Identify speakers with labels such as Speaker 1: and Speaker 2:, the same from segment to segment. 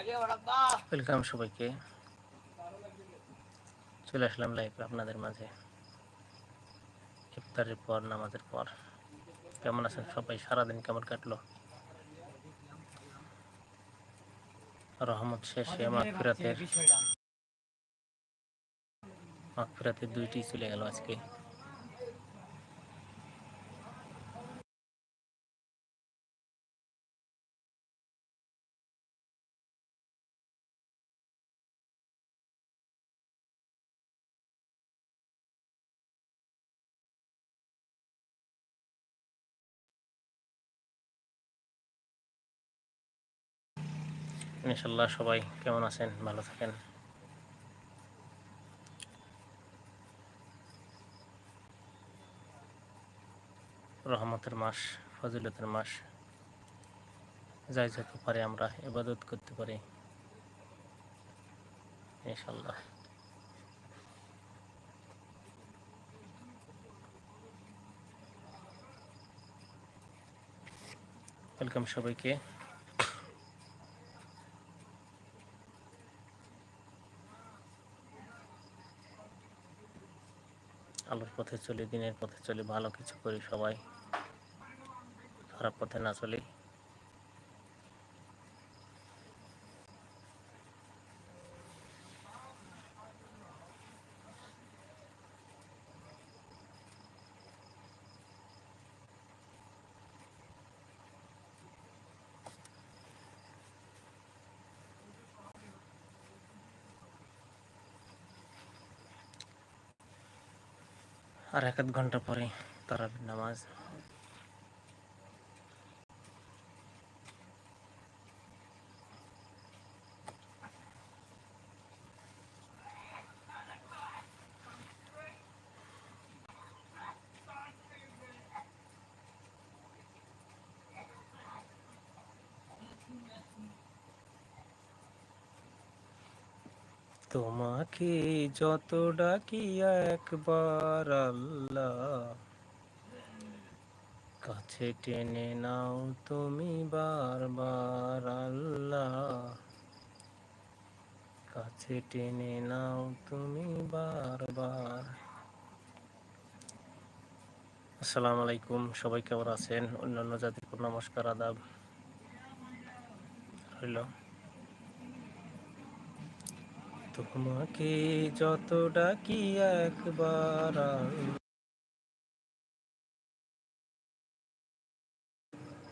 Speaker 1: Welcome সবাইকে। চলে আসলাম লাইভে আপনাদের মাঝে। ইফতারের পর নামাজের পর। কেমন আছেন সবাই? সারাদিন কেমন কাটলো? রহমত শেষে মাগফিরাতের। মাগফিরাতের দুইটি চলে গেল আজকে। ইনশাল্লাহ সবাই কেমন আছেন? ভালো থাকেন। রহমতের মাস, ফজিলতের মাস। যাই যত পারে আমরা ইবাদত করতে পারি। ইনশাল্লাহ ওয়েলকাম সবাইকে। আলোর পথে চলি দিনের পথে চলি ভালো কিছু করি সবাই খারাপ পথে না চলি। আর এক ঘণ্টা পরে তারাবির নামাজ। তোমাকে যত ডাকি একবার আল্লাহ। কাছে টেনে নাও তুমি বারবার আল্লাহ। কাছে টেনে নাও তুমি বারবার। আসসালামু আলাইকুম, সবাই কেমন আছেন? অন্যান্য জাতির নমস্কার আদাব। হইল। তোমাকে যত ডাকি একবার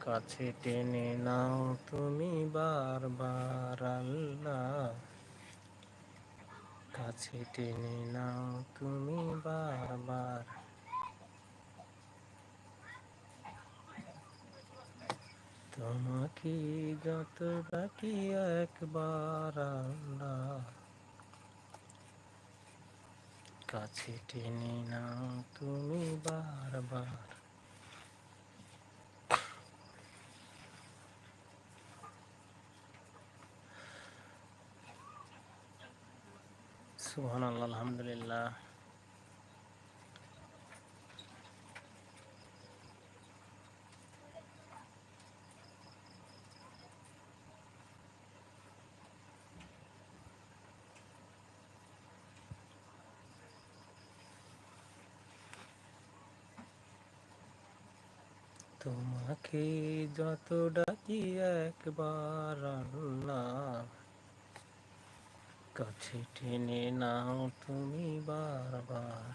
Speaker 1: কাছে টেনে নাও তুমি বারবার আল্লাহ। কাছে টেনে নাও তুমি বারবার। তোমাকে যত ডাকি একবার আল্লাহ। কাছে টেনে নাও তুমি বারবার। সুহান আল্লাহ আলহামদুলিল্লাহ। তোমাকে যত ডাকি একবার আল্লাহ, কাছে টেনে নাও তুমি বারবার।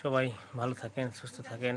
Speaker 1: সবাই ভালো থাকেন, সুস্থ থাকেন।